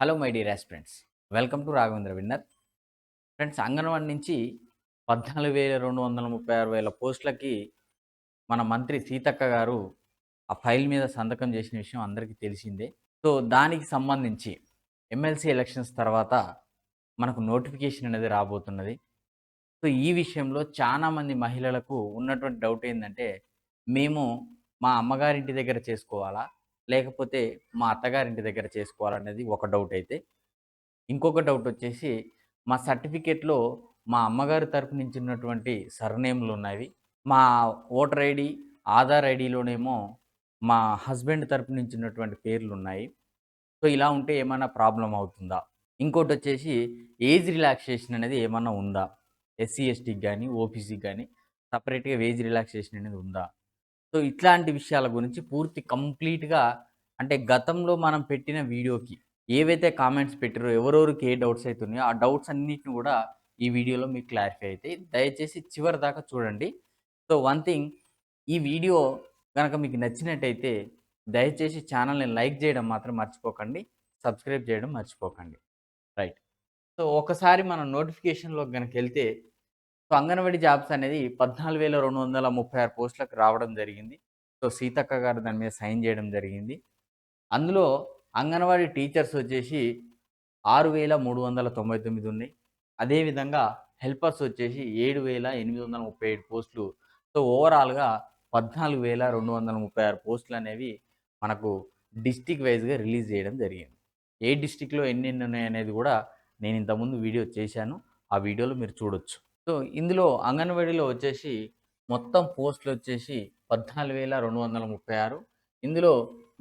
Hello my dear friends welcome to Raghavendra winner. Friends anganwadi నుంచి పద్నాలుగు వేల రెండు వందల ముప్పై ఆరు వేల పోస్టులకి మన మంత్రి సీతక్క గారు ఆ ఫైల్ మీద సంతకం చేసిన విషయం అందరికీ తెలిసిందే. సో దానికి సంబంధించి ఎమ్మెల్సీ ఎలక్షన్స్ తర్వాత మనకు నోటిఫికేషన్ అనేది రాబోతున్నది. సో ఈ విషయంలో చాలామంది మహిళలకు ఉన్నటువంటి డౌట్ ఏంటంటే మేము మా అమ్మగారింటి దగ్గర చేసుకోవాలా? లేకపోతే మా అత్తగారింటి దగ్గర చేసుకోవాలనేది ఒక డౌట్ అయితే. ఇంకొక డౌట్ వచ్చేసి మా సర్టిఫికేట్లో మా అమ్మగారి తరపు నుంచి ఉన్నటువంటి సర్నేమ్లు ఉన్నవి మా ఓటర్ ఐడి ఆధార్ ఐడిలోనేమో మా హస్బెండ్ తరపు నుంచి ఉన్నటువంటి పేర్లు ఉన్నాయి. సో ఇలా ఉంటే ఏమైనా ప్రాబ్లం అవుతుందా? ఇంకోటి వచ్చేసి ఏజ్ రిలాక్సేషన్ అనేది ఏమన్నా ఉందా? ఎస్సీ ఎస్టీకి కానీ ఓపీసీకి కానీ సపరేట్గా ఏజ్ రిలాక్సేషన్ అనేది ఉందా? సో ఇట్లాంటి విషయాల గురించి పూర్తి కంప్లీట్గా అంటే గతంలో మనం పెట్టిన వీడియోకి ఏవైతే కామెంట్స్ పెట్టారో ఎవరెవరికి ఏ డౌట్స్ అవుతున్నాయో ఆ డౌట్స్ అన్నిటిని కూడా ఈ వీడియోలో మీకు క్లారిఫై అవుతాయి దయచేసి చివరి దాకా చూడండి. సో వన్ థింగ్ ఈ వీడియో కనుక మీకు నచ్చినట్టయితే దయచేసి ఛానల్ని లైక్ చేయడం మాత్రం మర్చిపోకండి సబ్స్క్రైబ్ చేయడం మర్చిపోకండి. రైట్. సో ఒకసారి మనం నోటిఫికేషన్లో కనుక వెళ్తే సో అంగన్వాడీ జాబ్స్ అనేది పద్నాలుగు వేల రెండు వందల ముప్పై ఆరు పోస్టులకు రావడం జరిగింది. సో సీతక్క గారు దాని మీద సైన్ చేయడం జరిగింది. అందులో అంగన్వాడీ టీచర్స్ వచ్చేసి ఆరు వేల మూడు వందల తొంభై తొమ్మిది ఉన్నాయి. అదేవిధంగా హెల్పర్స్ వచ్చేసి ఏడు వేల ఎనిమిది వందల ముప్పై ఏడు పోస్టులు. సో ఓవరాల్గా పద్నాలుగు వేల రెండు వందల ముప్పై ఆరు పోస్టులు అనేవి మనకు డిస్టిక్ వైజ్గా రిలీజ్ చేయడం జరిగింది. ఏ డిస్టిక్లో ఎన్ని ఎన్ని ఉన్నాయి అనేది కూడా నేను ఇంతకుముందు వీడియో చేశాను. ఆ వీడియోలో మీరు చూడొచ్చు. సో ఇందులో అంగన్వాడీలో వచ్చేసి మొత్తం పోస్టులు వచ్చేసి పద్నాలుగు వేల రెండు వందల ముప్పై ఆరు. ఇందులో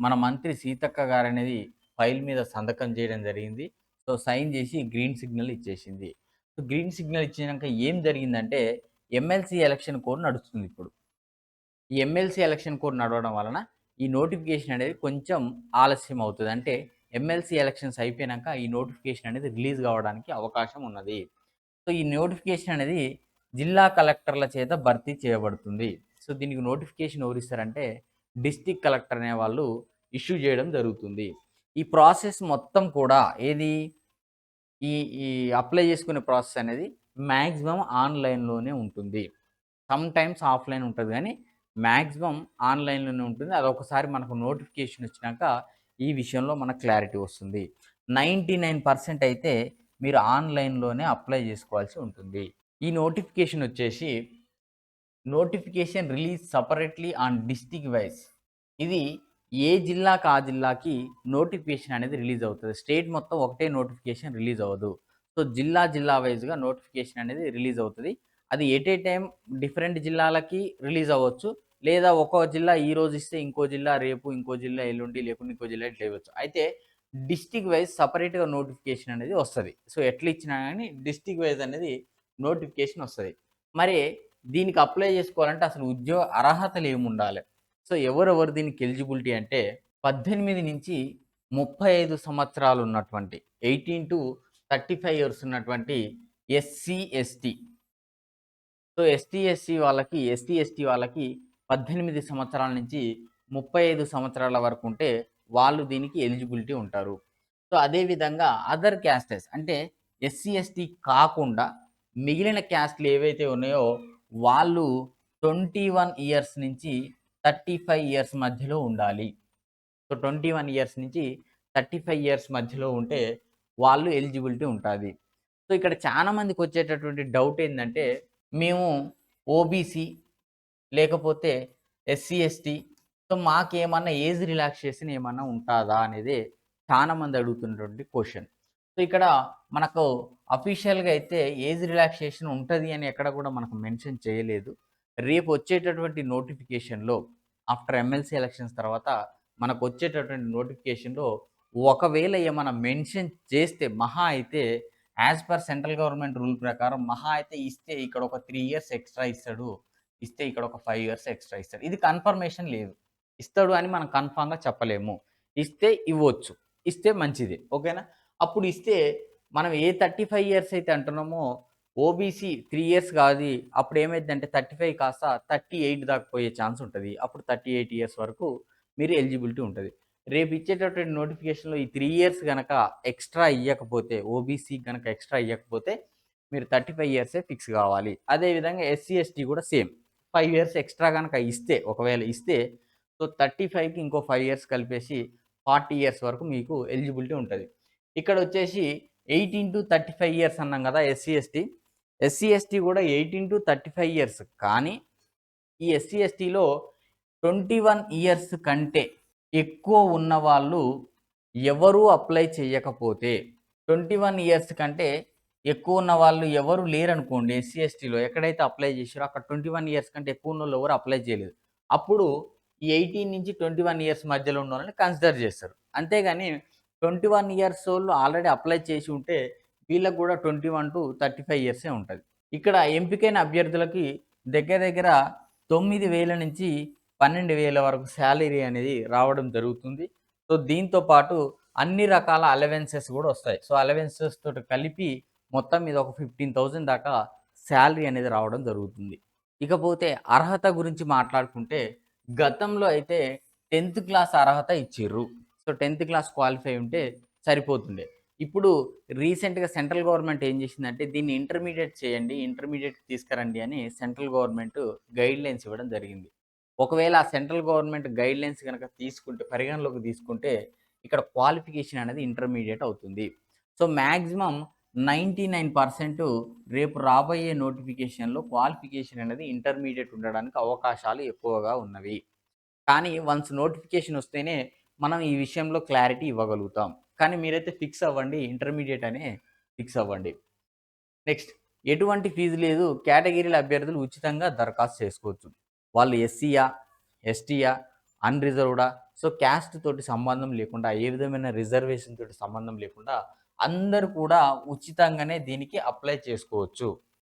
మన మంత్రి సీతక్క గారు అనేది ఫైల్ మీద సంతకం చేయడం జరిగింది. సో సైన్ చేసి గ్రీన్ సిగ్నల్ ఇచ్చేసింది. సో గ్రీన్ సిగ్నల్ ఇచ్చినాక ఏం జరిగిందంటే ఎమ్మెల్సీ ఎలక్షన్ కోడ్ నడుస్తుంది ఇప్పుడు. ఈ ఎమ్మెల్సీ ఎలక్షన్ కోడ్ నడవడం వలన ఈ నోటిఫికేషన్ అనేది కొంచెం ఆలస్యం అవుతుంది. అంటే ఎమ్మెల్సీ ఎలక్షన్స్ అయిపోయాక ఈ నోటిఫికేషన్ అనేది రిలీజ్ కావడానికి అవకాశం ఉన్నది. సో ఈ నోటిఫికేషన్ అనేది జిల్లా కలెక్టర్ల చేత భర్తీ చేయబడుతుంది. సో దీనికి నోటిఫికేషన్ ఎవరిస్తారంటే డిస్టిక్ కలెక్టర్ అనే వాళ్ళు ఇష్యూ చేయడం జరుగుతుంది. ఈ ప్రాసెస్ మొత్తం కూడా ఏది? ఈ ఈ అప్లై చేసుకునే ప్రాసెస్ అనేది మ్యాక్సిమం ఆన్లైన్లోనే ఉంటుంది. సమ్ టైమ్స్ ఆఫ్లైన్ ఉంటుంది కానీ మ్యాక్సిమం ఆన్లైన్లోనే ఉంటుంది. అది ఒకసారి మనకు నోటిఫికేషన్ వచ్చినాక ఈ విషయంలో మనకు క్లారిటీ వస్తుంది. నైంటీ నైన్ పర్సెంట్ అయితే మీరు ఆన్లైన్లోనే అప్లై చేసుకోవాల్సి ఉంటుంది. ఈ నోటిఫికేషన్ వచ్చేసి notification release separately on district wise. ఇది ఏ జిల్లాకి ఆ జిల్లాకి నోటిఫికేషన్ అనేది రిలీజ్ అవుతుంది. స్టేట్ మొత్తం ఒకటే నోటిఫికేషన్ రిలీజ్ అవ్వదు. సో జిల్లా జిల్లా వైజ్గా నోటిఫికేషన్ అనేది రిలీజ్ అవుతుంది. అది ఎట్ ఏ టైం డిఫరెంట్ జిల్లాలకి రిలీజ్ అవ్వచ్చు. లేదా ఒక్కో జిల్లా ఈ రోజు ఇస్తే ఇంకో జిల్లా రేపు ఇంకో జిల్లా ఎల్లుండి లేకుండా ఇంకో జిల్లా ఇట్లా ఇవ్వచ్చు. అయితే డిస్టిక్ వైజ్ సపరేట్గా నోటిఫికేషన్ అనేది వస్తుంది. సో ఎట్లా ఇచ్చినా కానీ డిస్టిక్ వైజ్ అనేది నోటిఫికేషన్ వస్తుంది. మరి దీనికి అప్లై చేసుకోవాలంటే అసలు ఉద్యోగ అర్హతలు ఏమి ఉండాలి? సో ఎవరెవరు దీనికి ఎలిజిబిలిటీ అంటే పద్దెనిమిది నుంచి ముప్పై ఐదు సంవత్సరాలు ఉన్నటువంటి eighteen to thirty five years ఉన్నటువంటి SC ST. So ST SC వాళ్ళకి ఎస్టీ ఎస్టీ వాళ్ళకి పద్దెనిమిది సంవత్సరాల నుంచి ముప్పై ఐదు సంవత్సరాల వరకు ఉంటే వాళ్ళు దీనికి ఎలిజిబిలిటీ ఉంటారు. సో అదేవిధంగా అదర్ క్యాస్టెస్ అంటే ఎస్సీ ఎస్టీ కాకుండా మిగిలిన క్యాస్ట్లు ఏవైతే ఉన్నాయో వాళ్ళు ట్వంటీ వన్ ఇయర్స్ నుంచి థర్టీ ఫైవ్ ఇయర్స్ మధ్యలో ఉండాలి. సో ట్వంటీ వన్ ఇయర్స్ నుంచి థర్టీ ఫైవ్ ఇయర్స్ మధ్యలో ఉంటే వాళ్ళు ఎలిజిబిలిటీ ఉంటుంది. సో ఇక్కడ చాలా మందికి వచ్చేటటువంటి డౌట్ ఏంటంటే మేము ఓబీసీ లేకపోతే ఎస్సీ ఎస్టీ సో మాకేమన్నా ఏజ్ రిలాక్సేషన్ ఏమన్నా ఉంటుందా అనేది చాలా మంది అడుగుతున్నటువంటి క్వశ్చన్. సో ఇక్కడ మనకు అఫీషియల్గా అయితే ఏజ్ రిలాక్సేషన్ ఉంటుంది అని ఎక్కడ కూడా మనకు మెన్షన్ చేయలేదు. రేపు వచ్చేటటువంటి నోటిఫికేషన్లో ఆఫ్టర్ ఎమ్మెల్సీ ఎలక్షన్స్ తర్వాత మనకు వచ్చేటటువంటి నోటిఫికేషన్లో ఒకవేళ ఏమైనా మెన్షన్ చేస్తే మహా అయితే as per central government rule ప్రకారం మహా అయితే ఇస్తే ఇక్కడ ఒక త్రీ ఇయర్స్ ఎక్స్ట్రా ఇస్తాడు ఇస్తే ఇక్కడ ఒక ఫైవ్ ఇయర్స్ ఎక్స్ట్రా ఇస్తాడు. ఇది కన్ఫర్మేషన్ లేదు. ఇస్తాడు అని మనం కన్ఫామ్గా చెప్పలేము. ఇస్తే ఇవ్వచ్చు. ఇస్తే మంచిది. ఓకేనా? అప్పుడు ఇస్తే మనం ఏ థర్టీ ఫైవ్ ఇయర్స్ అయితే అంటున్నామో ఓబీసీ త్రీ ఇయర్స్ కాదు. అప్పుడు ఏమైందంటే థర్టీ ఫైవ్ కాస్త థర్టీ ఎయిట్ దాకా పోయే ఛాన్స్ ఉంటుంది. అప్పుడు థర్టీ ఎయిట్ ఇయర్స్ వరకు మీరు ఎలిజిబిలిటీ ఉంటుంది. రేపు ఇచ్చేటటువంటి నోటిఫికేషన్లో ఈ త్రీ ఇయర్స్ కనుక ఎక్స్ట్రా ఇవ్వకపోతే ఓబీసీ కనుక ఎక్స్ట్రా ఇవ్వకపోతే మీరు థర్టీ ఫైవ్ ఇయర్సే ఫిక్స్ కావాలి. అదేవిధంగా ఎస్సీ ఎస్టీ కూడా సేమ్ ఫైవ్ ఇయర్స్ ఎక్స్ట్రా కనుక ఇస్తే ఒకవేళ ఇస్తే సో థర్టీ ఫైవ్కి ఇంకో ఫైవ్ ఇయర్స్ కలిపేసి ఫార్టీ ఇయర్స్ వరకు మీకు ఎలిజిబిలిటీ ఉంటుంది. ఇక్కడ వచ్చేసి eighteen to thirty five years అన్నాం కదా ఎస్సీ ఎస్టీ. ఎస్సీ ఎస్టీ కూడా eighteen to thirty five years. కానీ ఈ ఎస్సీ ఎస్టీలో ట్వంటీ వన్ ఇయర్స్ కంటే ఎక్కువ ఉన్న వాళ్ళు ఎవరూ అప్లై చేయకపోతే ట్వంటీ వన్ ఇయర్స్ కంటే ఎక్కువ ఉన్న వాళ్ళు ఎవరు లేరనుకోండి ఎస్సీ ఎస్టీలో ఎక్కడైతే అప్లై చేశారో అక్కడ ట్వంటీ వన్ ఇయర్స్ కంటే ఎక్కువ ఉన్న వాళ్ళు ఎవరు అప్లై చేయలేదు. అప్పుడు ఈ ఎయిటీన్ నుంచి ట్వంటీ వన్ ఇయర్స్ మధ్యలో ఉన్న వాళ్ళని కన్సిడర్ చేస్తారు. అంతేగాని ట్వంటీ వన్ ఇయర్స్ వాళ్ళు ఆల్రెడీ అప్లై చేసి ఉంటే వీళ్ళకు కూడా twenty one to thirty five ఇయర్సే ఉంటుంది. ఇక్కడ ఎంపికైన అభ్యర్థులకి దగ్గర దగ్గర తొమ్మిది వేల నుంచి పన్నెండు వేల వరకు శాలరీ అనేది రావడం జరుగుతుంది. సో దీంతో పాటు అన్ని రకాల అలవెన్సెస్ కూడా వస్తాయి. సో అలవెన్సెస్ తోటి కలిపి మొత్తం మీద ఒక ఫిఫ్టీన్ థౌజండ్ దాకా శాలరీ అనేది రావడం జరుగుతుంది. ఇకపోతే అర్హత గురించి మాట్లాడుకుంటే గతంలో అయితే టెన్త్ క్లాస్ అర్హత ఇచ్చిర్రు. సో టెన్త్ క్లాస్ క్వాలిఫై ఉంటే సరిపోతుండే. ఇప్పుడు రీసెంట్గా సెంట్రల్ గవర్నమెంట్ ఏం చేసిందంటే దీన్ని ఇంటర్మీడియట్ చేయండి ఇంటర్మీడియట్ తీసుకురండి అని సెంట్రల్ గవర్నమెంట్ గైడ్ లైన్స్ ఇవ్వడం జరిగింది. ఒకవేళ ఆ సెంట్రల్ గవర్నమెంట్ గైడ్ లైన్స్ కనుక తీసుకుంటే పరిగణలోకి తీసుకుంటే ఇక్కడ క్వాలిఫికేషన్ అనేది ఇంటర్మీడియట్ అవుతుంది. So maximum ninety nine percent రేపు రాబోయే నోటిఫికేషన్లో క్వాలిఫికేషన్ అనేది ఇంటర్మీడియట్ ఉండడానికి అవకాశాలు ఎక్కువగా ఉన్నవి. కానీ వన్స్ నోటిఫికేషన్ వస్తేనే మనం ఈ విషయంలో క్లారిటీ ఇవ్వగలుగుతాం. కానీ మీరైతే ఫిక్స్ అవ్వండి ఇంటర్మీడియట్ అనే ఫిక్స్ అవ్వండి. నెక్స్ట్ ఎటువంటి ఫీజు లేదు. కేటగిరీల అభ్యర్థులు ఉచితంగా దరఖాస్తు చేసుకోవచ్చు. వాళ్ళు ఎస్సీయా ఎస్టీయా అన్రిజర్వ్డా? సో క్యాస్ట్ తోటి సంబంధం లేకుండా ఏ విధమైన రిజర్వేషన్ తోటి సంబంధం లేకుండా అందరూ కూడా ఉచితంగానే దీనికి అప్లై చేసుకోవచ్చు.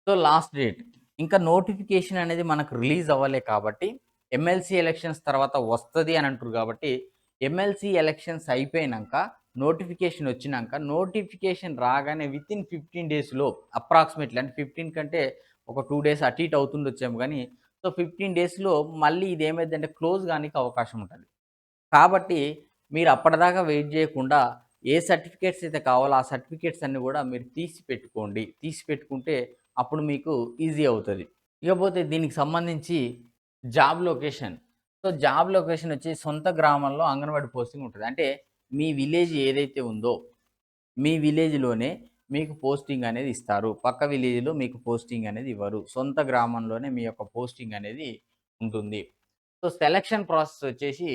So last date. ఇంకా నోటిఫికేషన్ అనేది మనకు రిలీజ్ అవ్వలే కాబట్టి ఎమ్మెల్సీ ఎలక్షన్స్ తర్వాత వస్తుంది అని అంటారు కాబట్టి ఎమ్మెల్సీ ఎలక్షన్స్ అయిపోయినాక నోటిఫికేషన్ వచ్చినాక నోటిఫికేషన్ రాగానే విత్ ఇన్ ఫిఫ్టీన్ డేస్లో అప్రాక్సిమేట్లీ అంటే ఫిఫ్టీన్ కంటే ఒక టూ డేస్ అటు ఇటు అవుతుండొచ్చాము కానీ సో ఫిఫ్టీన్ డేస్లో మళ్ళీ ఇది ఏమైందంటే క్లోజ్ కానికి అవకాశం ఉంటుంది. కాబట్టి మీరు అప్పటిదాకా వెయిట్ చేయకుండా ఏ సర్టిఫికేట్స్ అయితే కావాలో ఆ సర్టిఫికేట్స్ అన్నీ కూడా మీరు తీసి పెట్టుకోండి తీసి పెట్టుకుంటే అప్పుడు మీకు ఈజీ అవుతుంది. ఇకపోతే దీనికి సంబంధించి job location. So job location వచ్చి సొంత గ్రామంలో అంగన్వాడీ పోస్టింగ్ ఉంటుంది. అంటే మీ విలేజ్ ఏదైతే ఉందో మీ విలేజ్లోనే మీకు పోస్టింగ్ అనేది ఇస్తారు. పక్క విలేజ్లో మీకు పోస్టింగ్ అనేది ఇవ్వరు. సొంత గ్రామంలోనే మీ యొక్క పోస్టింగ్ అనేది ఉంటుంది. సో సెలక్షన్ ప్రాసెస్ వచ్చేసి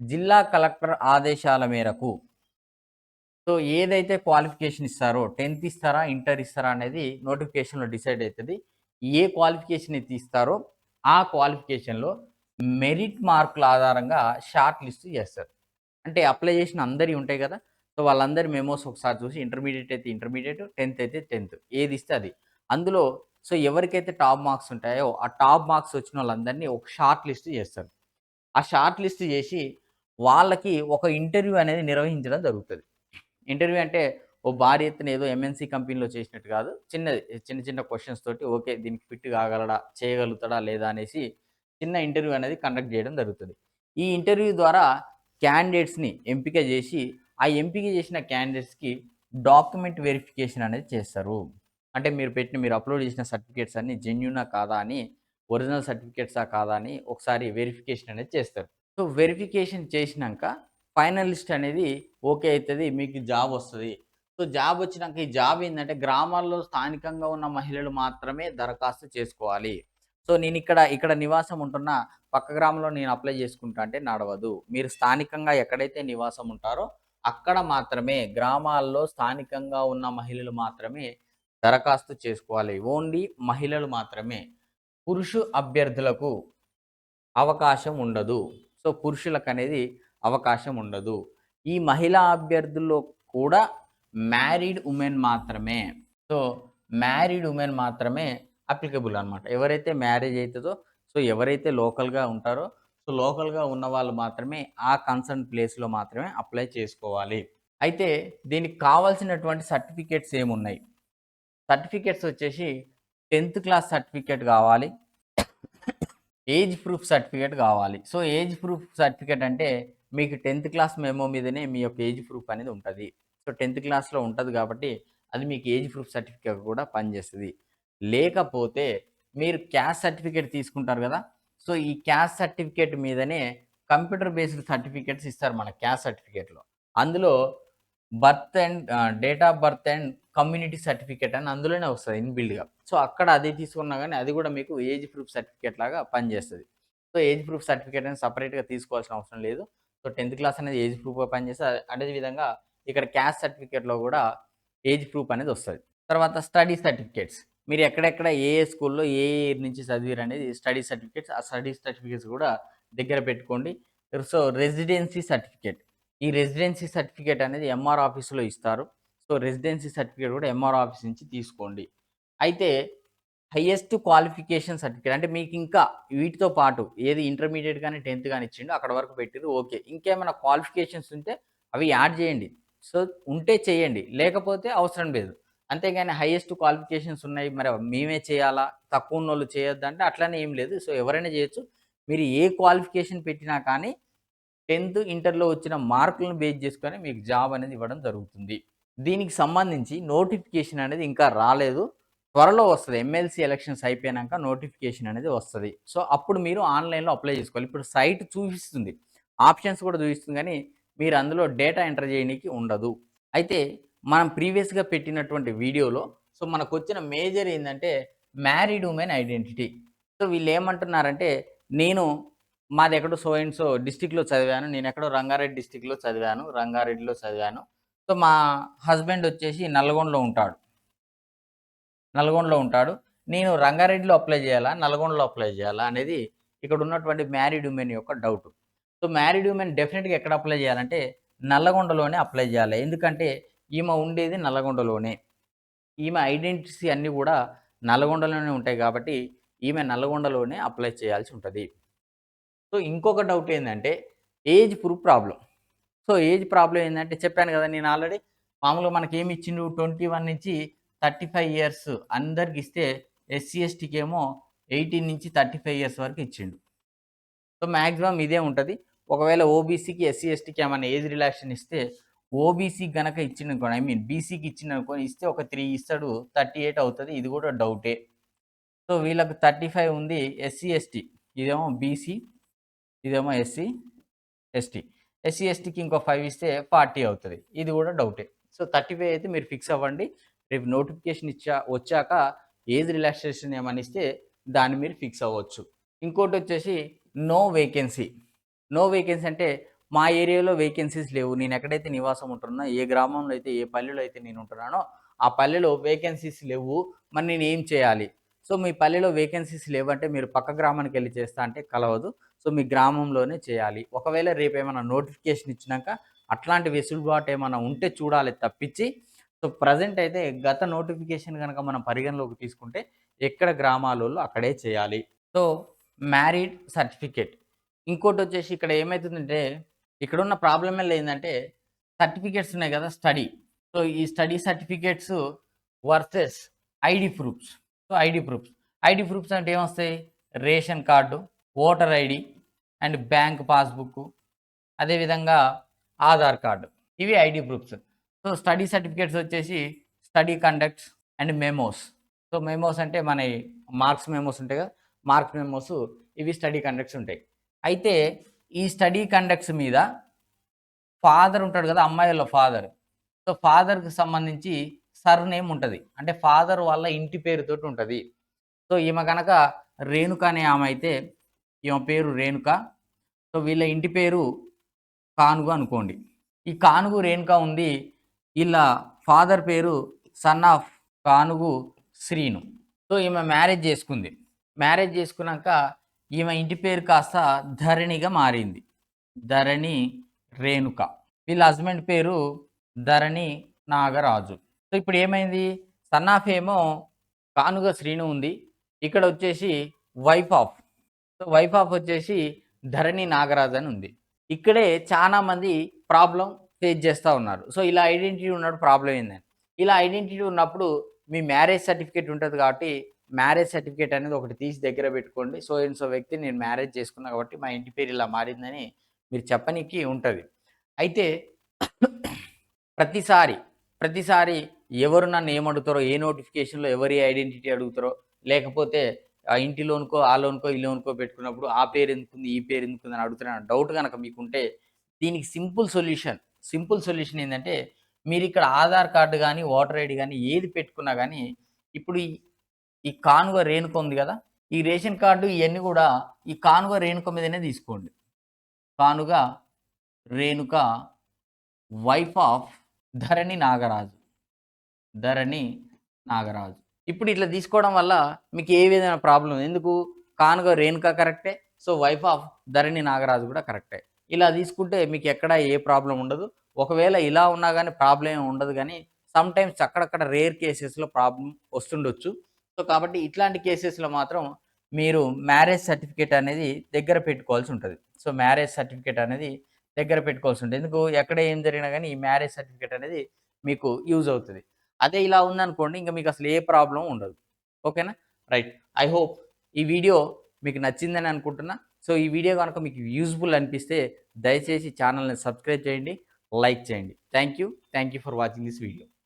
జిల్లా కలెక్టర్ ఆదేశాల మేరకు సో ఏదైతే క్వాలిఫికేషన్ ఇస్తారో టెన్త్ ఇస్తారా ఇంటర్ ఇస్తారా అనేది నోటిఫికేషన్లో డిసైడ్ అవుతుంది ఏ క్వాలిఫికేషన్ అయితే ఇస్తారో ఆ క్వాలిఫికేషన్లో మెరిట్ మార్కుల ఆధారంగా షార్ట్ లిస్ట్ చేస్తారు. అంటే అప్లై చేసిన అందరి ఉంటాయి కదా సో వాళ్ళందరి మెమోస్ ఒకసారి చూసి ఇంటర్మీడియట్ అయితే ఇంటర్మీడియట్ టెన్త్ అయితే టెన్త్ ఏది ఇస్తే అది. అందులో సో ఎవరికైతే టాప్ మార్క్స్ ఉంటాయో ఆ టాప్ మార్క్స్ వచ్చిన వాళ్ళందరినీ ఒక షార్ట్ లిస్ట్ చేస్తారు. ఆ షార్ట్ లిస్ట్ చేసి వాళ్ళకి ఒక ఇంటర్వ్యూ అనేది నిర్వహించడం జరుగుతుంది. ఇంటర్వ్యూ అంటే ఓ భారీ ఎత్తున ఏదో ఎంఎన్సీ కంపెనీలో చేసినట్టు కాదు. చిన్నది చిన్న చిన్న క్వశ్చన్స్ తోటి ఓకే దీనికి ఫిట్ కాగలడా చేయగలుగుతాడా లేదా అనేసి చిన్న ఇంటర్వ్యూ అనేది కండక్ట్ చేయడం జరుగుతుంది. ఈ ఇంటర్వ్యూ ద్వారా క్యాండిడేట్స్ని ఎంపిక చేసి ఆ ఎంపిక చేసిన క్యాండిడేట్స్కి డాక్యుమెంట్ వెరిఫికేషన్ అనేది చేస్తారు. అంటే మీరు పెట్టిన మీరు అప్లోడ్ చేసిన సర్టిఫికేట్స్ అన్ని జెన్యునా కాదా అని ఒరిజినల్ సర్టిఫికేట్సా కాదా అని ఒకసారి వెరిఫికేషన్ అనేది చేస్తారు. సో వెరిఫికేషన్ చేసినాక ఫైనలిస్ట్ అనేది ఓకే అవుతుంది మీకు జాబ్ వస్తుంది. సో జాబ్ వచ్చినాక ఈ జాబ్ ఏంటంటే గ్రామాల్లో స్థానికంగా ఉన్న మహిళలు మాత్రమే దరఖాస్తు చేసుకోవాలి. సో నేను ఇక్కడ ఇక్కడ నివాసం ఉంటున్న పక్క గ్రామంలో నేను అప్లై చేసుకుంటా అంటే నడవదు. మీరు స్థానికంగా ఎక్కడైతే నివాసం ఉంటారో అక్కడ మాత్రమే గ్రామాల్లో స్థానికంగా ఉన్న మహిళలు మాత్రమే దరఖాస్తు చేసుకోవాలి. ఓన్లీ మహిళలు మాత్రమే. పురుషు అభ్యర్థులకు అవకాశం ఉండదు. సో పురుషులకు అనేది అవకాశం ఉండదు. ఈ మహిళా అభ్యర్థుల్లో కూడా మ్యారీడ్ ఉమెన్ మాత్రమే. సో మ్యారీడ్ ఉమెన్ మాత్రమే అప్లికబుల్ అనమాట ఎవరైతే మ్యారేజ్ అవుతుందో సో ఎవరైతే లోకల్గా ఉంటారో సో లోకల్గా ఉన్న వాళ్ళు మాత్రమే ఆ కన్సర్న్ ప్లేస్లో మాత్రమే అప్లై చేసుకోవాలి. అయితే దీనికి కావాల్సినటువంటి సర్టిఫికేట్స్ ఏమున్నాయి? సర్టిఫికేట్స్ వచ్చేసి టెన్త్ క్లాస్ సర్టిఫికేట్ కావాలి. ఏజ్ ప్రూఫ్ సర్టిఫికేట్ కావాలి. సో ఏజ్ ప్రూఫ్ సర్టిఫికేట్ అంటే మీకు టెన్త్ క్లాస్ మెమో మీదనే మీ యొక్క ఏజ్ ప్రూఫ్ అనేది ఉంటుంది. సో టెన్త్ క్లాస్లో ఉంటుంది కాబట్టి అది మీకు ఏజ్ ప్రూఫ్ సర్టిఫికేట్ కూడా పనిచేస్తుంది. లేకపోతే మీరు క్యాస్ట్ సర్టిఫికేట్ తీసుకుంటారు కదా సో ఈ క్యాస్ట్ సర్టిఫికేట్ మీదనే కంప్యూటర్ బేస్డ్ సర్టిఫికేట్స్ ఇస్తారు మన క్యాస్ట్ సర్టిఫికేట్లో. అందులో birth and date of birth and community certificate అని అందులోనే వస్తుంది ఇన్బిల్డ్గా సో అక్కడ అది తీసుకున్నా కానీ అది కూడా మీకు ఏజ్ ప్రూఫ్ సర్టిఫికేట్ లాగా పనిచేస్తుంది. సో ఏజ్ ప్రూఫ్ సర్టిఫికేట్ అని సపరేట్గా తీసుకోవాల్సిన అవసరం లేదు. సో టెన్త్ క్లాస్ అనేది ఏజ్ ప్రూఫ్గా పనిచేస్తే అదే విధంగా ఇక్కడ క్యాస్ట్ సర్టిఫికేట్లో కూడా ఏజ్ ప్రూఫ్ అనేది వస్తుంది. తర్వాత స్టడీ సర్టిఫికేట్స్. మీరు ఎక్కడెక్కడ ఏ ఏ స్కూల్లో ఏ ఇయర్ నుంచి చదివారు అనేది స్టడీ సర్టిఫికేట్స్ ఆ స్టడీ సర్టిఫికేట్స్ కూడా దగ్గర పెట్టుకోండి. So residency certificate. ఈ రెసిడెన్సీ సర్టిఫికేట్ అనేది ఎంఆర్ ఆఫీస్లో ఇస్తారు. సో రెసిడెన్సీ సర్టిఫికేట్ కూడా ఎంఆర్ ఆఫీస్ నుంచి తీసుకోండి. అయితే హయ్యెస్ట్ క్వాలిఫికేషన్ సర్టిఫికేట్. అంటే మీకు ఇంకా వీటితో పాటు ఏది ఇంటర్మీడియట్ కానీ టెన్త్ కానీ ఇచ్చిండో అక్కడ వరకు పెట్టిరు ఓకే. ఇంకేమైనా క్వాలిఫికేషన్స్ ఉంటే అవి యాడ్ చేయండి. సో ఉంటే చేయండి. లేకపోతే అవసరం లేదు. అంతేగాని హైయెస్ట్ క్వాలిఫికేషన్స్ ఉన్నాయి. మరి మేమే చేయాలా? తక్కువ ఉన్న వాళ్ళు చేయొద్దు అంటే అట్లనే ఏం లేదు. సో ఎవరైనా చేయొచ్చు. మీరు ఏ క్వాలిఫికేషన్ పెట్టినా కానీ టెన్త్ ఇంటర్లో వచ్చిన మార్కులను బేస్ చేసుకొని మీకు జాబ్ అనేది ఇవ్వడం జరుగుతుంది. దీనికి సంబంధించి నోటిఫికేషన్ అనేది ఇంకా రాలేదు. త్వరలో వస్తుంది. ఎమ్మెల్సీ ఎలక్షన్స్ అయిపోయాక నోటిఫికేషన్ అనేది వస్తుంది. సో అప్పుడు మీరు ఆన్లైన్లో అప్లై చేసుకోవాలి. ఇప్పుడు సైట్ చూపిస్తుంది. ఆప్షన్స్ కూడా చూపిస్తుంది కానీ మీరు అందులో డేటా ఎంటర్ చేయడానికి ఉండదు. అయితే మనం ప్రీవియస్గా పెట్టినటువంటి వీడియోలో సో మనకు వచ్చిన మేజర్ ఏంటంటే మ్యారీడ్ ఉమెన్ ఐడెంటిటీ సో వీళ్ళు ఏమంటున్నారంటే నేను మాది ఎక్కడో సో అండ్ సో డిస్టిక్లో చదివాను. నేను ఎక్కడో రంగారెడ్డి డిస్టిక్లో చదివాను. రంగారెడ్డిలో చదివాను. సో మా హస్బెండ్ వచ్చేసి నల్గొండలో ఉంటాడు. నల్గొండలో ఉంటాడు. నేను రంగారెడ్డిలో అప్లై చేయాలా? నల్గొండలో అప్లై చేయాలా? అనేది ఇక్కడ ఉన్నటువంటి మ్యారీడ్ ఉమెన్ యొక్క డౌట్ సో మ్యారీడ్ ఉమెన్ డెఫినెట్గా ఎక్కడ అప్లై చేయాలంటే నల్లగొండలోనే అప్లై చేయాలి. ఎందుకంటే ఈమె ఉండేది నల్లగొండలోనే ఈమె ఐడెంటిటీ అన్నీ కూడా నల్లగొండలోనే ఉంటాయి కాబట్టి ఈమె నల్లగొండలోనే అప్లై చేయాల్సి ఉంటుంది. సో ఇంకొక డౌట్ ఏంటంటే age proof problem so age problem ఏంటంటే చెప్పాను కదా నేను ఆల్రెడీ మామూలుగా మనకి ఏమి ఇచ్చిండు? ట్వంటీ వన్ నుంచి థర్టీ ఫైవ్ ఇయర్స్ అందరికి ఇస్తే ఎస్సీ ఎస్టీకి ఏమో ఎయిటీన్ నుంచి థర్టీ ఫైవ్ ఇయర్స్ వరకు ఇచ్చిండు. సో మ్యాక్సిమం ఇదే ఉంటుంది. ఒకవేళ ఓబీసీకి ఎస్సీ ఎస్టీకి ఏమైనా ఏజ్ రిలాక్షన్ ఇస్తే ఓబీసీకి గనక ఇచ్చిన అనుకోండి ఐ మీన్ బీసీకి ఇచ్చిననుకోని ఇస్తే ఒక త్రీ ఇస్తాడు థర్టీ ఎయిట్ అవుతుంది. ఇది కూడా డౌటే. సో వీళ్ళకు థర్టీ ఫైవ్ ఉంది ఎస్సీ ఎస్టీ. ఇదేమో బీసీ ఇదేమో ఎస్సీ ఎస్టీ. ఎస్సీ ఎస్టీకి ఇంకో ఫైవ్ ఇస్తే ఫార్టీ అవుతుంది. ఇది కూడా డౌటే. సో థర్టీ ఫైవ్ అయితే మీరు ఫిక్స్ అవ్వండి. రేపు నోటిఫికేషన్ ఇచ్చా వచ్చాక ఏజ్ రిలాక్సేషన్ ఏమని ఇస్తే దాన్ని మీరు ఫిక్స్ అవ్వచ్చు. ఇంకోటి వచ్చేసి నో వేకెన్సీ. నో వేకెన్సీ అంటే మా ఏరియాలో వేకెన్సీస్ లేవు. నేను ఎక్కడైతే నివాసం ఉంటున్నా ఏ గ్రామంలో అయితే ఏ పల్లెలో అయితే నేను ఉంటున్నానో ఆ పల్లెలో వేకెన్సీస్ లేవు. మరి నేను ఏం చేయాలి? సో మీ పల్లెలో వేకెన్సీస్ లేవంటే మీరు పక్క గ్రామానికి వెళ్ళి చేస్తా అంటే కలవదు. సో మీ గ్రామంలోనే చేయాలి. ఒకవేళ రేపు ఏమైనా నోటిఫికేషన్ ఇచ్చినాక అట్లాంటి వెసులుబాటు ఏమైనా ఉంటే చూడాలి తప్పించి సో ప్రజెంట్ అయితే గత నోటిఫికేషన్ కనుక మనం పరిగణలోకి తీసుకుంటే ఎక్కడ గ్రామాలలో అక్కడే చేయాలి. So married certificate. ఇంకోటి వచ్చేసి ఇక్కడ ఏమవుతుందంటే ఇక్కడ ఉన్న ప్రాబ్లం ఏంటంటే సర్టిఫికేట్స్ ఉన్నాయి కదా స్టడీ. సో ఈ study certificates versus ID proofs. So ID proofs. ID proofs అంటే ఏమొస్తాయి? Ration card voter ID and bank passbook అదేవిధంగా ఆధార్ కార్డు. ఇవి ID proofs. So study certificates వచ్చేసి study conducts and memos. So memos అంటే మన marks memos ఉంటాయి కదా marks memos ఇవి స్టడీ కండక్ట్స్ ఉంటాయి. అయితే ఈ స్టడీ కండక్ట్స్ మీద ఫాదర్ ఉంటాడు కదా అమ్మాయిల ఫాదర్. సో ఫాదర్కి సంబంధించి సర్ నేమ్ ఉంటుంది. అంటే ఫాదర్ వాళ్ళ ఇంటి పేరుతోటి ఉంటుంది. సో ఈమె కనుక రేణుక అనే ఆమె అయితే ఈమె పేరు రేణుక. సో వీళ్ళ ఇంటి పేరు కానుగు అనుకోండి. ఈ కానుగు రేణుక ఉంది వీళ్ళ ఫాదర్ పేరు son of Kanugu Srinu. So ఈమె మ్యారేజ్ చేసుకుంది. మ్యారేజ్ చేసుకున్నాక ఈమె ఇంటి పేరు కాస్త ధరణిగా మారింది. ధరణి రేణుక. వీళ్ళ హస్బెండ్ పేరు ధరణి నాగరాజు. సో ఇప్పుడు ఏమైంది? సన్ ఆఫ్ ఏమో కానుగ శ్రీను ఉంది. ఇక్కడ వచ్చేసి wife of. So wife of వచ్చేసి ధరణి నాగరాజ్ అని ఉంది. ఇక్కడే చాలామంది ప్రాబ్లం ఫేస్ చేస్తూ ఉన్నారు. సో ఇలా ఐడెంటిటీ ఉన్నప్పుడు ప్రాబ్లం ఏందని ఇలా ఐడెంటిటీ ఉన్నప్పుడు మీ మ్యారేజ్ సర్టిఫికేట్ ఉంటుంది కాబట్టి మ్యారేజ్ సర్టిఫికేట్ అనేది ఒకటి తీసి దగ్గర పెట్టుకోండి. సో అండ్ సో వ్యక్తి నేను మ్యారేజ్ చేసుకున్నా కాబట్టి మా ఇంటి పేరు ఇలా మారిందని మీరు చెప్పనీకి ఉంటుంది. అయితే ప్రతిసారి ప్రతిసారి ఎవరు నన్ను ఏమడుగుతారో ఏ నోటిఫికేషన్లో ఎవరి ఐడెంటిటీ అడుగుతారో లేకపోతే ఆ ఇంటి లోన్కో ఆ లోన్కో ఈ లోన్కో పెట్టుకున్నప్పుడు ఆ పేరు ఎందుకుంది ఈ పేరు ఎందుకుంది అని అడుగుతున్న డౌట్ కనుక మీకుంటే దీనికి సింపుల్ సొల్యూషన్ సింపుల్ సొల్యూషన్ ఏంటంటే మీరు ఇక్కడ ఆధార్ కార్డు కానీ ఓటర్ ఐడి కానీ ఏది పెట్టుకున్నా కానీ ఇప్పుడు ఈ కానుగ రేణుక ఉంది కదా ఈ రేషన్ కార్డు ఇవన్నీ కూడా ఈ కానుగ రేణుక మీదనే తీసుకోండి. Kanuga Renuka wife of Dharani Nagaraju. ధరణి నాగరాజు. ఇప్పుడు ఇట్లా తీసుకోవడం వల్ల మీకు ఏ విధమైన ప్రాబ్లం? ఎందుకు? కానుగ రేణుక కరెక్టే so wife of Dharani Nagaraju కూడా కరెక్టే. ఇలా తీసుకుంటే మీకు ఎక్కడ ఏ ప్రాబ్లం ఉండదు. ఒకవేళ ఇలా ఉన్నా కానీ ప్రాబ్లం ఉండదు కానీ సమ్ టైమ్స్ అక్కడక్కడ రేర్ కేసెస్లో ప్రాబ్లం వస్తుండొచ్చు. సో కాబట్టి ఇట్లాంటి కేసెస్లో మాత్రం మీరు మ్యారేజ్ సర్టిఫికేట్ అనేది దగ్గర పెట్టుకోవాల్సి ఉంటుంది. సో మ్యారేజ్ సర్టిఫికేట్ అనేది దగ్గర పెట్టుకోవాల్సి ఉంటుంది. ఎందుకు? ఎక్కడ ఏం జరిగినా కానీ ఈ మ్యారేజ్ సర్టిఫికేట్ అనేది మీకు యూజ్ అవుతుంది. అదే ఇలా ఉందనుకోండి ఇంకా మీకు అసలు ఏ ప్రాబ్లం ఉండదు. ఓకేనా? రైట్. ఐ హోప్ ఈ వీడియో మీకు నచ్చిందని అనుకుంటున్నా. సో ఈ వీడియో కనుక మీకు యూజ్ఫుల్ అనిపిస్తే దయచేసి ఛానల్ని సబ్స్క్రైబ్ చేయండి లైక్ చేయండి. Thank you thank you for watching this video.